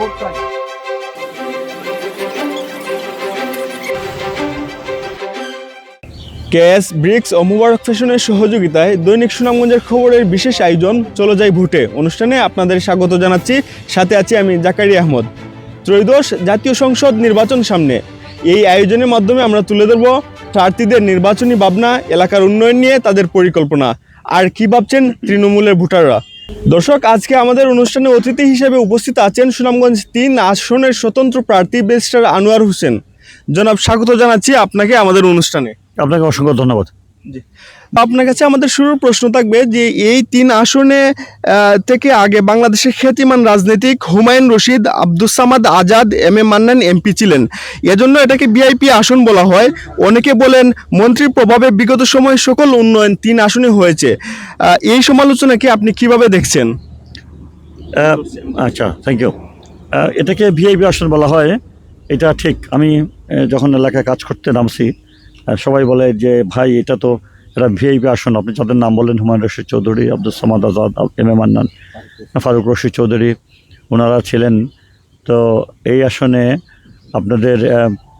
Vote চাই KS, bricks ও মুবারক ফ্যাশনের সহযোগিতায় দৈনিক সুনামগঞ্জের খবরের বিশেষ আয়োজন চলে যায় ভোটে। অনুষ্ঠানে আপনাদের স্বাগত জানাচ্ছি। সাথে আছি আমি জাকারি আহমদ। ত্রয়োদশ জাতীয় সংসদ নির্বাচন সামনে। এই আয়োজনের মাধ্যমে আমরা তুলে ধরব প্রার্থীদের নির্বাচনী ভাবনা, এলাকার উন্নয়ন নিয়ে তাদের পরিকল্পনা। আর কি ভাবছেন তৃণমূলের ভোটাররা? দর্শক, আজকে আমাদের অনুষ্ঠানে অতিথি হিসেবে উপস্থিত আছেন সুনামগঞ্জ তিন আসনের স্বতন্ত্র প্রার্থী ব্যারিস্টার আনোয়ার হোসেন। জনাব, স্বাগত জানাচ্ছি আপনাকে আমাদের অনুষ্ঠানে। আপনাকে অসংখ্য ধন্যবাদ। আপনার কাছে আমাদের শুরুর প্রশ্ন থাকবে যে এই তিন আসনে থেকে আগে বাংলাদেশের খ্যাতিমান রাজনীতিক Humayun Rashid, Abdus Samad Azad, M A Mannan, MP ছিলেন। এজন্য এটাকে বিআইপি আসন বলা হয়। অনেকে বলেন, মন্ত্রীর প্রভাবে বিগত সময়ে সকল উন্নয়ন তিন আসনে হয়েছে। এই সমালোচনাকে আপনি কীভাবে দেখছেন? আচ্ছা থ্যাংক ইউ এটাকে ভিআইপি আসন বলা হয়। এটা ঠিক, আমি যখন এলাকায় কাজ করতে নামছি সবাই বলে যে, ভাই, এটা তো এটা ভিআইপি আসন। আপনি যাদের নাম বললেন, হুমায়ুন রশিদ চৌধুরী, আব্দুল সামাদ আজাদ, এম এ মান্নান, ফারুক রশিদ চৌধুরী ওনারা ছিলেন। তো এই আসনে আপনাদের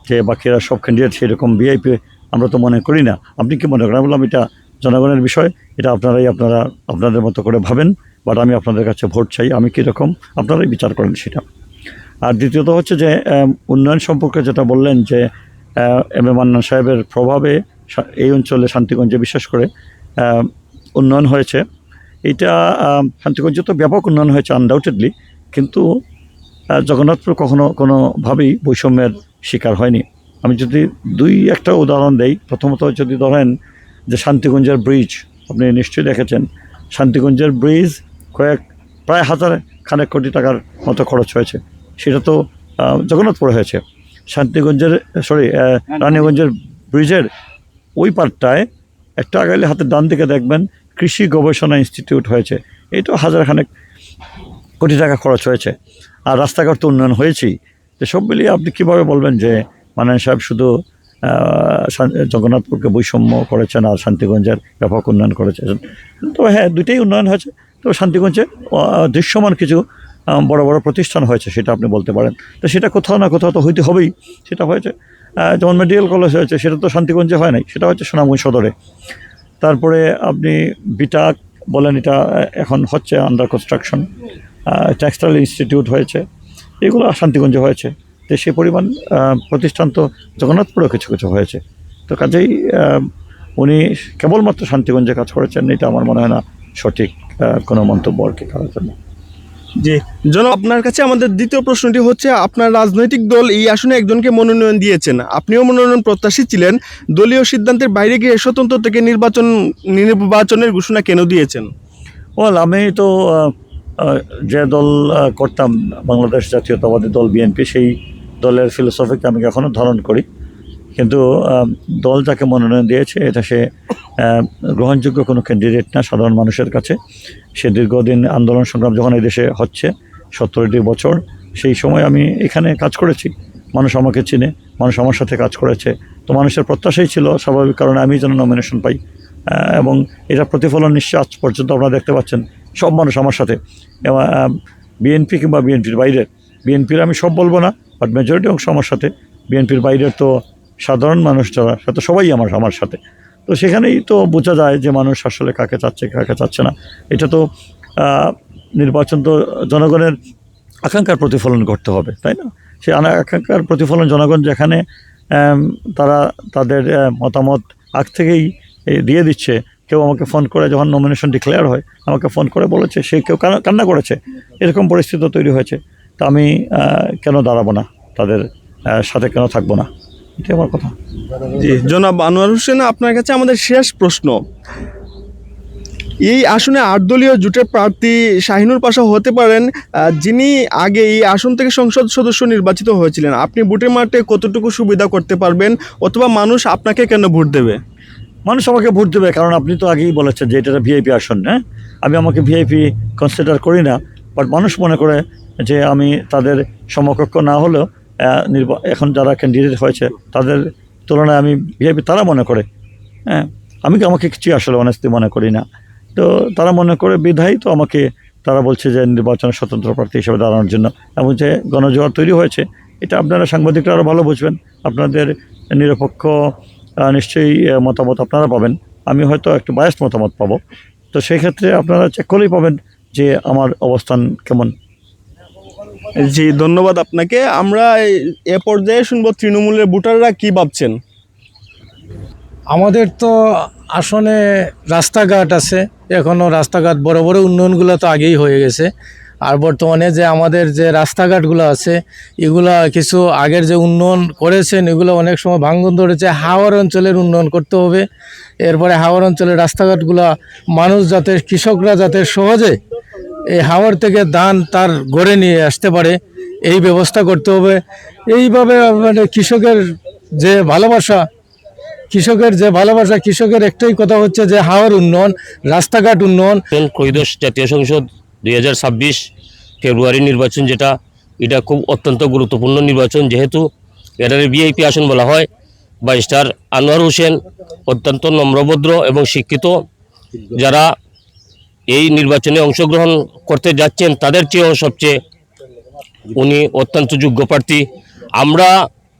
যে বাকিরা সব ক্যান্ডিডেট সেরকম ভিআইপি আমরা তো মনে করি না। আপনি কি মনে করেন? বললাম, এটা জনগণের বিষয়। এটা আপনারাই আপনারা আপনাদের মতো করে ভাবেন বাট আমি আপনাদের কাছে ভোট চাই। আমি কীরকম? আপনারাই বিচার করেন সেটা। আর দ্বিতীয়ত হচ্ছে যে উন্নয়ন সম্পর্কে যেটা বললেন যে এম এ মান্নান সাহেবের প্রভাবে এই অঞ্চলে শান্তিগঞ্জে বিশেষ করে উন্নয়ন হয়েছে। এটা শান্তিগঞ্জে তো ব্যাপক উন্নয়ন হয়েছে আনডাউটেডলি কিন্তু জগন্নাথপুর কখনো কোনোভাবেই বৈষম্যের শিকার হয়নি। আমি যদি দুই একটা উদাহরণ দেই, প্রথমত যদি ধরেন যে শান্তিগঞ্জের ব্রিজ আপনি নিশ্চয়ই দেখেছেন, শান্তিগঞ্জের ব্রিজ কয়েক, প্রায় হাজার খানেক কোটি টাকার মতো খরচ হয়েছে। সেটা তো জগন্নাথপুরে হয়েছে। শান্তিগঞ্জের সরি রানীগঞ্জের ব্রিজের ওই পার্টটায় একটা আগাইলে হাতের ডান দিকে দেখবেন কৃষি গবেষণা ইনস্টিটিউট হয়েছে। এইটাও হাজার খানেক কোটি টাকা খরচ হয়েছে। আর রাস্তাঘাট তো উন্নয়ন হয়েছেই। তো সব মিলিয়ে আপনি কীভাবে বলবেন যে মানান সাহেব শুধু জগন্নাথপুরকে বৈষম্য করেছেন আর শান্তিগঞ্জের ব্যাপক উন্নয়ন করেছেন? তো হ্যাঁ দুইটাই উন্নয়ন হয়েছে। তো শান্তিগঞ্জে দৃশ্যমান কিছু বড় বড় প্রতিষ্ঠান হয়েছে, সেটা আপনি বলতে পারেন। তো সেটা কোথাও না কোথাও তো হইতে হবেই, সেটা হয়েছে। যেমন মেডিকেল কলেজ হয়েছে, সেটা তো শান্তিগঞ্জে হয় নাই, সেটা হচ্ছে সুনামগঞ্জ সদরে। তারপরে আপনি বিটাক বলেন, এটা এখন হচ্ছে আন্ডার কনস্ট্রাকশন টেক্সটাইল ইনস্টিটিউট হয়েছে। এগুলো শান্তিগঞ্জে হয়েছে। তো সে পরিমাণ প্রতিষ্ঠান তো জগন্নাথপুরেও কিছু কিছু হয়েছে। তো কাজেই উনি কেবলমাত্র শান্তিগঞ্জে কাজ করেছেন, এটা আমার মনে হয় না সঠিক কোনো মন্তব্য আর কি করার জন্য। জি। জনাব, আপনার কাছে আমাদের দ্বিতীয় প্রশ্নটি হচ্ছে, আপনার রাজনৈতিক দল এই আসনে একজনকে মনোনয়ন দিয়েছেন। আপনিও মনোনয়ন প্রত্যাশী ছিলেন। দলীয় সিদ্ধান্তের বাইরে গিয়ে স্বতন্ত্র থেকে নির্বাচন, নির্বাচনের ঘোষণা কেন দিয়েছেন? ওয়াল, আমি তো যে দল করতাম, বাংলাদেশ জাতীয়তাবাদী দল, বিএনপি, সেই দলের ফিলোসফিকে আমি এখনও ধারণ করি। কিন্তু দল যাকে মনোনয়ন দিয়েছে, এটা সে গ্রহণযোগ্য কোনো ক্যান্ডিডেট না, সাধারণ মানুষের কাছে। সে দীর্ঘদিন আন্দোলন সংগ্রাম যখন এই দেশে হচ্ছে, সত্তরটি বছর, সেই সময় আমি এখানে কাজ করেছি। মানুষ আমাকে চিনে, মানুষ আমার সাথে কাজ করেছে। তো মানুষের প্রত্যাশাই ছিল, স্বাভাবিক কারণে আমি যেন নমিনেশন পাই। এবং এটা প্রতিফলন নিশ্চয় আজ পর্যন্ত আপনারা দেখতে পাচ্ছেন, সব মানুষ আমার সাথে। বিএনপি কিংবা বিএনপির বাইরের বিএনপির আমি সব বলব না বাট মেজরিটি অংশ আমার সাথে। বিএনপির বাইরের তো সাধারণ মানুষ যারা সাথে সবাই আমার আমার সাথে। তো সেখানেই তো বোঝা যায় যে মানুষ আসলে কাকে চাচ্ছে কাকে চাচ্ছে না। এটা তো নির্বাচন তো জনগণের আকাঙ্ক্ষার প্রতিফলন করতে হবে, তাই না? সেই আনা- আকাঙ্ক্ষার প্রতিফলন জনগণ যেখানে তারা তাদের মতামত আগ থেকেই দিয়ে দিচ্ছে, কেউ আমাকে ফোন করে যখন নমিনেশন ডিক্লেয়ার হয়, আমাকে ফোন করে বলেছে, সে কেউ কান্না করেছে। এরকম পরিস্থিতি তৈরি হয়েছে। তা আমি কেন দাঁড়াবো না? তাদের সাথে কেন থাকব না? এটাই আমার কথা। জি জনাব আনোয়ার হোসেন আপনার কাছে আমাদের শেষ প্রশ্ন। এই আসনে আট দলীয় জোটের প্রার্থী শাহিনুর পাশা হতে পারেন যিনি আগে এই আসন থেকে সংসদ সদস্য নির্বাচিত হয়েছিলেন। আপনি ভোটের মাঠে কতটুকু সুবিধা করতে পারবেন অথবা মানুষ আপনাকে কেন ভোট দেবে? মানুষ আমাকে ভোট দেবে কারণ আপনি তো আগেই বলেছেন যে এটা ভিআইপি আসন হ্যাঁ? আমি আমাকে ভিআইপি কনসিডার করি না বাট মানুষ মনে করে যে আমি তাদের সমকক্ষ না হলেও এখন যারা ক্যান্ডিডেট হয়েছে, তাদের তুলনায় আমি ভিআইপি তারা মনে করে। হ্যাঁ আমি আমাকে কিছুই আসলে অনেস্টলি মনে করি না। তো তারা মনে করে বিধায়ী, তো আমাকে তারা বলছে যে নির্বাচনে স্বতন্ত্র প্রার্থী হিসেবে দাঁড়ানোর জন্য। এবং যে গণজোয়ার তৈরি হয়েছে, এটা আপনারা সাংবাদিকরা আরও ভালো বুঝবেন। আপনাদের নিরপেক্ষ নিশ্চয়ই মতামত আপনারা পাবেন। আমি হয়তো একটু বায়াস মতামত পাবো। তো সেই ক্ষেত্রে আপনারা চেক করলেই পাবেন যে আমার অবস্থান কেমন। জি, ধন্যবাদ আপনাকে। আমরা এ পর্যায়ে শুনব তৃণমূলের ভোটাররা কি ভাবছেন? আমাদের তো আসনে রাস্তাঘাট আছে এখনও রাস্তাঘাট, বড় বড় উন্নয়নগুলো তো আগেই হয়ে গেছে। আর বর্তমানে যে আমাদের যে রাস্তাঘাটগুলো আছে, এগুলা কিছু আগের যে উন্নয়ন করেছেন, এগুলো অনেক সময় ভাঙ্গন ধরেছে। হাওড় অঞ্চলের উন্নয়ন করতে হবে। এরপরে হাওড় অঞ্চলের রাস্তাঘাটগুলো মানুষ যাতে, কৃষকরা যাতে সহজে এই হাওড় থেকে ধান তার গড়ে নিয়ে আসতে পারে, এই ব্যবস্থা করতে হবে। এইভাবে মানে কৃষকের যে ভালোবাসা, কৃষকের যে ভালোবাসা, কৃষকের একটাই কথা হচ্ছে যে হাওয়ার উন্নয়ন, রাস্তাঘাট উন্নয়ন। ত্রয়োদশ জাতীয় সংসদ দুই হাজার ছাব্বিশ ফেব্রুয়ারি নির্বাচন যেটা, এটা খুব অত্যন্ত গুরুত্বপূর্ণ নির্বাচন। যেহেতু এটার ভিআইপি আসন বলা হয় বাইস্টার আনোয়ার হোসেন অত্যন্ত নম্রভদ্র এবং শিক্ষিত। যারা এই নির্বাচনে অংশগ্রহণ করতে যাচ্ছেন, তাদের চেয়েও সবচেয়ে উনি অত্যন্ত যোগ্য প্রার্থী। আমরা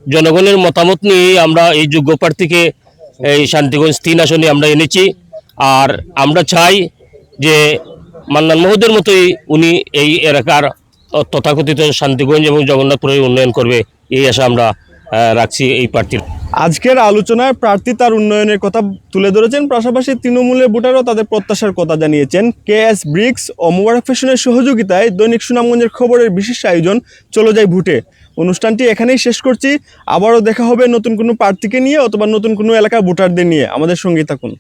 জনগণের মতামত নিয়ে আমরা এই যোগ্য প্রার্থীকে এই শান্তিগঞ্জ তিন আসনে আমরা এনেছি। আর আমরা চাই যে মান্নান মহোদয়ের মতোই উনি এই এলাকার তথাকথিত শান্তিগঞ্জ এবং জগন্নাথপুরের উন্নয়ন করবে, এই আশা আমরা রাখছি এই প্রার্থীর। আজকের আলোচনায় প্রার্থী তার উন্নয়নের কথা তুলে ধরেছেন, পাশাপাশি তৃণমূলের ভোটারও তাদের প্রত্যাশার কথা জানিয়েছেন। কে এস ব্রিক্স ও মোবারক ফ্যাশনের সহযোগিতায় দৈনিক সুনামগঞ্জের খবরের বিশেষ আয়োজন চলে যায় ভোটে। অনুষ্ঠানটি এখানেই শেষ করছি। আবারও দেখা হবে নতুন কোনো প্রার্থীকে নিয়ে অথবা নতুন কোনো এলাকার ভোটারদের নিয়ে। আমাদের সঙ্গে থাকুন।